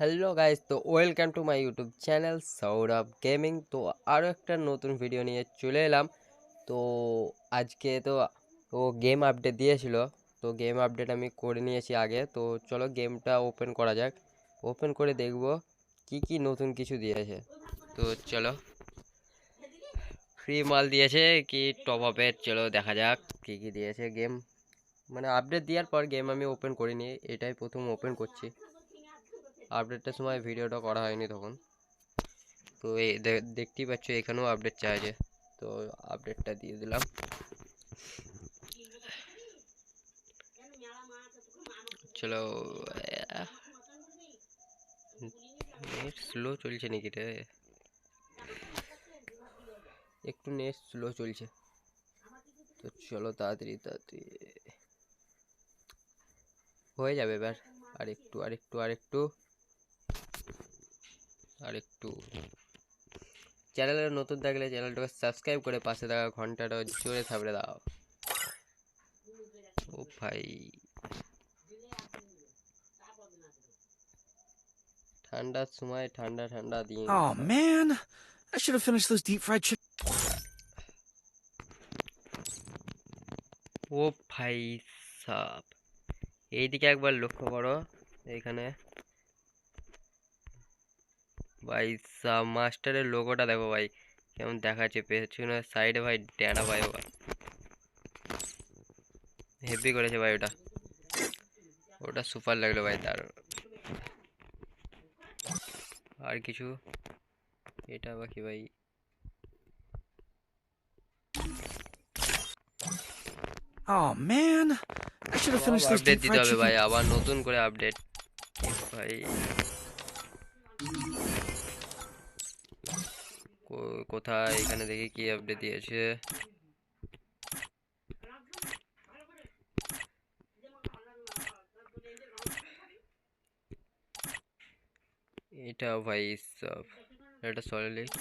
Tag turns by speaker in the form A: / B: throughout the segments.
A: Hello guys তো welcome to my YouTube channel Sourav gaming তো আরও একটা নতুন ভিডিও নিয়ে চলে এলাম। তো আজকে তো ও গেম আপডেট দিয়েছিল। তো গেম আপডেট আমি করে নিয়েছি আগে। তো চলো গেমটা ওপেন করা যাক। ওপেন করে দেখব কি কি নতুন কিছু দিয়েছে। তো চলো। ফ্রি মাল দিয়েছে কি টপ আপের চলো দেখা যাক কি কি দিয়েছে গেম মানে আপডেট দেওয়ার পর গেম আমি ওপেন করিনি। এটাই প্রথম ওপেন করছি। আপডেটটার সময় ভিডিওটা করা হয়নি তখন। তো এই দেখতেই পাচ্ছ এখানেও আপডেট চাইছে। তো আপডেটটা দিয়ে দিলাম। চলো নেট স্লো চলছে নাকি রে? একটু নেট স্লো চলছে। তো চলো তাড়াতাড়ি তাড়াতাড়ি। হয়ে যাবে এবার। আর একটু আর একটু আর একটু আর একটু চ্যানেলে নতুন থাকলে চ্যানেলটাকে সাবস্ক্রাইব করে পাশে থাকা ঘন্টাটা জোরে থাপড়ে দাও। ও ভাই। ঠান্ডার সময় ঠান্ডা ঠান্ডা দিন।
B: Oh man, I should have finished those deep fried chicken.
A: ও ভাই সাপ। এইদিকে একবার লক্ষ্য করো এখানে ভাই সাব মাস্টারের লোগোটা দেখো ভাই। কেমন দেখাচ্ছে পেছনে সাইডে ভাই ড্যানা ভাই ভাই। হেভি করেছে ভাই ওটা। ওটা সুপার লাগল ভাই তার আর কিছু? এটা বাকি ভাই।
B: Oh man, I should have finished
A: update
B: deep
A: দিতে
B: fried
A: হবে ভাই
B: chicken.
A: আবার নতুন করে আপডেট ভাই। কোথায়, এখানে দেখি কি আপডেট দিয়েছে। এটা ভাই সব, এটা সলিড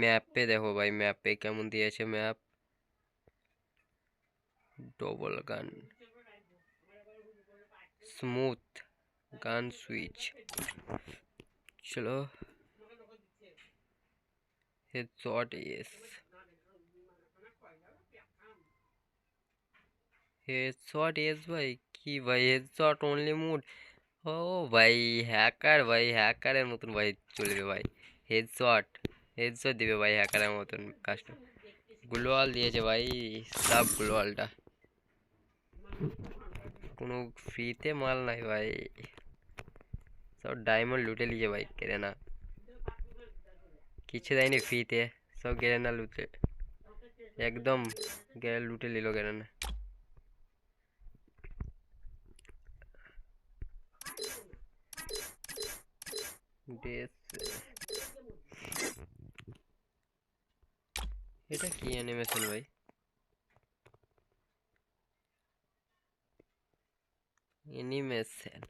A: ম্যাপে দেখো ভাই ম্যাপে কেমন দিয়েছে map double gun smooth gun switch চলো। হেডশট এস হেডশট এস ভাই কি ভাই হেডশট অনলি মুড ও ভাই হ্যাকার ভাই হ্যাকারের মতন ভাই চলবে ভাই হেডশট হেডশট দিবে ভাই হ্যাকারের মতন কাজটা গ্লোয়াল দিয়েছে ভাই সব গ্লোয়ালটা কোনো ফ্রিতে মাল নাই ভাই সব ডায়মন্ড লুটে লিছে ভাই কেড়ে না কিছু দেয়নি ফ্রিতে সব কেড়ে না লুটে একদম গেলে লুটে নিল কেড়ে না এটা কি অ্যানিমেশন ভাই অ্যানিমেশন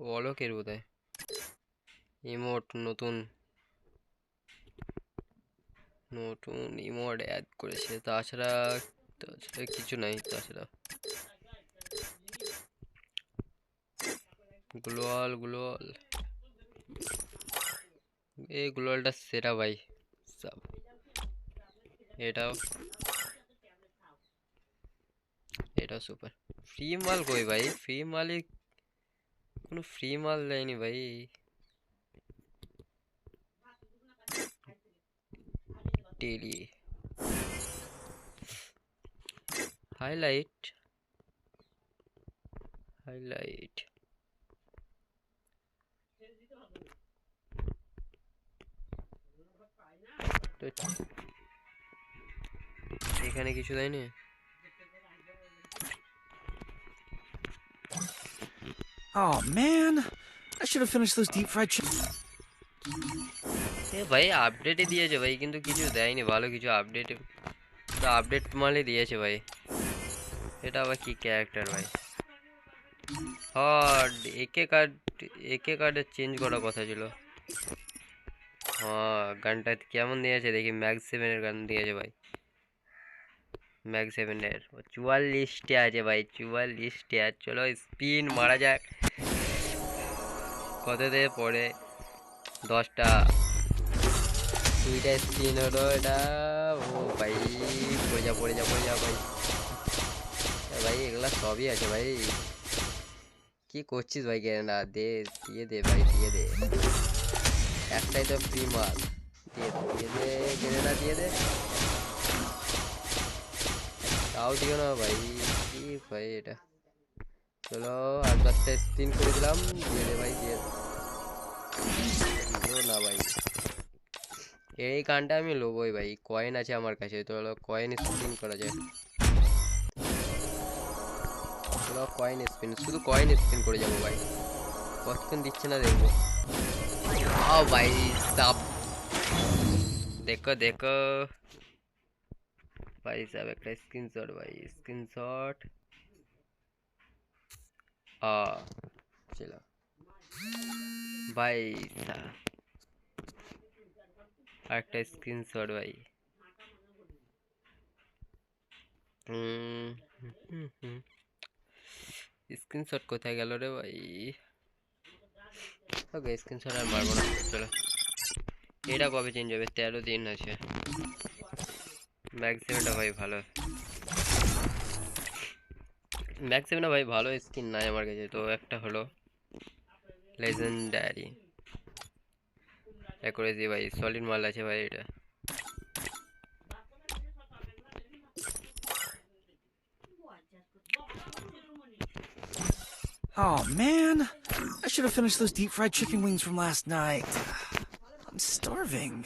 A: অলোকের বোধহয়? ইমোট, নতুন। নতুন ইমোট অ্যাড করেছে। তাছাড়া তাছাড়া কিছু নাই, তাছাড়া। গ্লোয়াল গ্লোয়াল। এই গ্লোয়ালটা সেরা ভাই। সব। এটাও। এটাও সুপার ফ্রি মাল কই ভাই? ফ্রি মালে কোনো ফ্রি মাল দেয়নি ভাই। ডেলি হাইলাইট হাইলাইট তো এখানে কিছু দেয়নি?
B: Oh man, I should have finished those deep fried chicken.
A: এ ভাই আপডেটে দিয়েছে ভাই কিন্তু কিছু দেয়নি ভালো কিছু আপডেট আপডেট মালে দিয়েছে ভাই এটা আবার কি ক্যারেক্টার ভাই হ্যাঁ একে কার্ড একে কার্ডে চেঞ্জ করার কথা ছিল হ্যাঁ গানটা কেমন দিয়েছে দেখি ম্যাক্স সেভেনের গান দিয়েছে ভাই ম্যাক সেভেনের চুয়াল্লিশটে আছে ভাই চুয়াল্লিশটে আর চলো স্পিন মারা যাক কততে পড়ে দশটা। দুইটা স্পিন হলো, এটা, ও ভাই, পড়ে যা পড়ে যা পড়ে যা, ভাই। ভাই, এগুলা সবই আছে ভাই। কি করছিস ভাই না দে, দিয়ে দে ভাই, দিয়ে দে। একটাই তো ফ্রি মাল। দিয়ে দে দিয়ে দে গেরেনা দিয়ে দে। তাও দিও না ভাই, কি ভাই এটা? চলো আর দশটা স্পিন করে দিলাম। দিয়ে ভাই, দিয়ে না ভাই। এই গানটা আমি লোবই ভাই কয়েন আছে আমার কাছে তো কয়েন স্পিন করা যায় চলো কয়েন স্পিন শুধু কয়েন স্পিন করে যাব ভাই। কতক্ষণ দিচ্ছে না দেখব। ও ভাই সাব দেখো দেখো। ভাই সাহেব একটা স্ক্রিনশট ভাই স্ক্রিনশট আ, চলো। ভাই আরেকটা স্ক্রিনশট ভাই। স্ক্রিনশট কোথায় গেল রে, ভাই? ওকে স্ক্রিনশট আর মারবো না। চলো। এটা কবে চেঞ্জ হবে? তেরো দিন আছে। ম্যাক্সিমামটা ভাই ভালো। ম্যাক্সিমামটা ভাই ভালো স্কিন নাই আমার কাছে তো একটা হলো লেজেন্ডারি এ করে দিই ভাই সলিড মাল আছে ভাই এটা
B: Oh man, I should have finished those deep fried chicken wings from last night. I'm starving.